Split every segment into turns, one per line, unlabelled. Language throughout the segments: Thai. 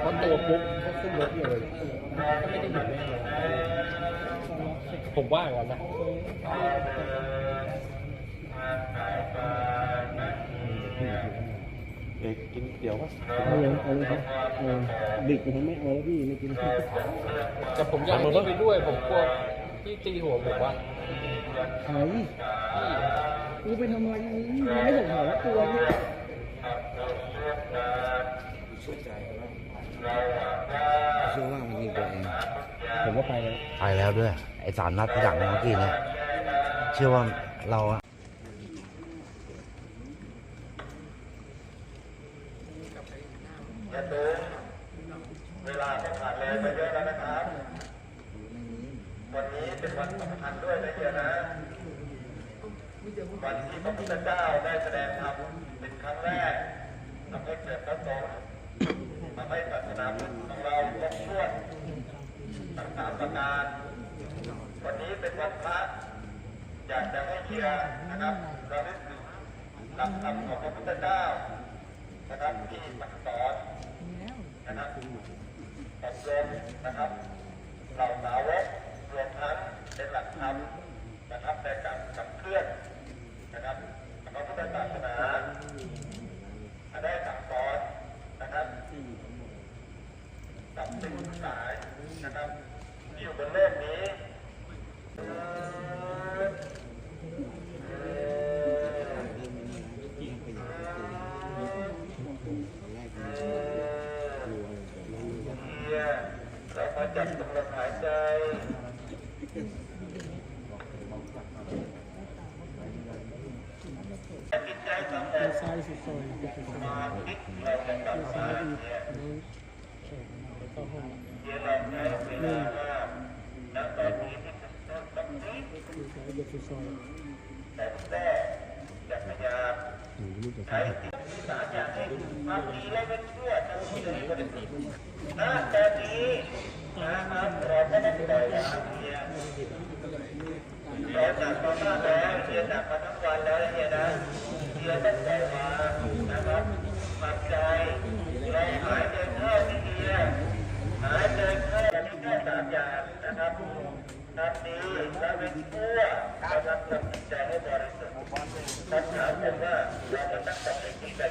เพราะตัวปุ๊บก็ขึ้นรถเลยก็ไม่ได้หยุดไม่อะไรผมว่าอย่างนั้นนะ
เอกกินเดี๋ยวก็
เอาเลยเอาเลยครับเออดึกผมไม่เอาแล้วพี่ไม่กินข้าว
แต่ผมอยากให้พี่ไปด้วยผมกลัวพี่ตีหัวผมว่า
ใครกูไปทำอะไรนี่มึงไม่ส่งหาว่าตัวพี่
เชื่อว่ามันยิงตัวเอง
ผมก็ไปแล้ว
ไปแล้วด้วย ไอ้สามนัดที่หลังเมื่อกี้เนี่ย เชื่อว่าเราอะ
เวลาก็ผ่านเลยไปเยอะแล้วนะครับ วันนี้เป็นวันสำคัญด้วยนะเฮียนะ วันที่พระพุทธเจ้าได้แสดงธรรมเป็นครั้งแรกทำให้เกิดพระสงฆ์ทำให้ศาสนาพุทธของเราครบถ้วนทั้งสามประการ วันนี้เป็นวันพระอยากจะให้เฮียนะครับเราได้ถึงหลักธรรมของพระพุทธเจ้านะครับที่สั่งสอนนะครับอบรมนะครับเหล่าสาวกรวมทั้งเป็นหลักธรรมนะครับในการขับเคลื่อนนะครับพระพุทธศาสนาได้สั่งสอนนะครับกับสิ่งทั้งหลายนะครับที่อยู่บนโลกนี้ เฮียเรา มาจับกำลังหายใจจิตใจสงบ
ซ้ายสุดซอย
มาคิดเราจะกลับมาเนี่ย
เข้าห้อง
เฮียเราใช้เวลามากณตอนนี้ที่เป็นต้นแบบนี้
ซ้ายเด็ด
แต่ก็จะพยายามใช้จิต วิสาอยากให้ความดีและเป็นชั่วทั้งที่ดีก็เป็นดีณตอนนี้นะครับเราก็ต้องปล่อยวางเฮียเราจัดมาบ้าแล้วเชียร์จัดมาทั้งวันแล้วเฮียนะเชียร์ตั้งแต่มานะครับปัจจัยเราหายใจเข้าที่เฮียหายใจเข้าที่แค่สามอย่างนะครับทำดีและเป็นชั่วนะครับทำจิตใจให้บริสุทธิ์คำถามผมว่าเราจะตั้งใจที่แบบ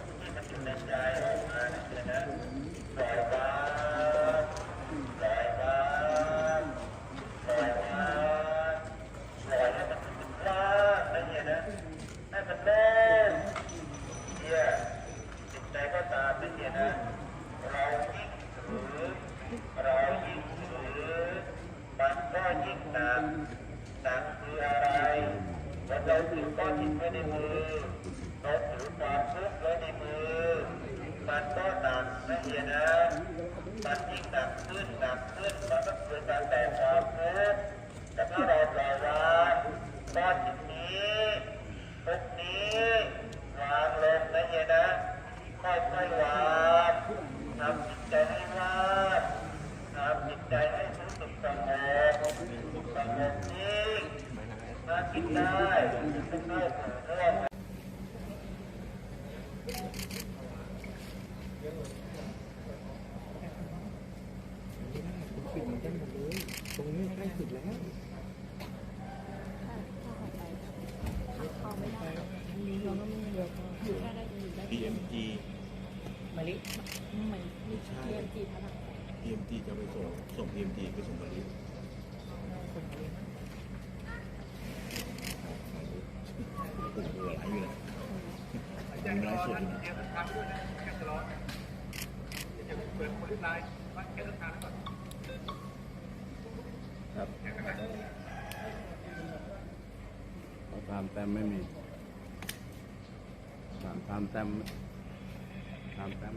อนหินนี้ทุกนี้วางลงนะเฮียนะค่อยๆวางทำจิตใจให้ว่างทำจิตใจให้รู้สึกสงบสงบนิ่งถ้าคิดได้จะเข้าสู่เรื่อง
ตรงนี้ใกล้สุดแล้ว
มาลิมันมีเรียนจีพลัง
DMG จะไปส่งส่ง DMG ไปส่งมาลิโอ้โหหลายอยู่เลยยังไลฟ์สดอยู่นะตามแต้มไม่มีตามตามแต้ม ครับ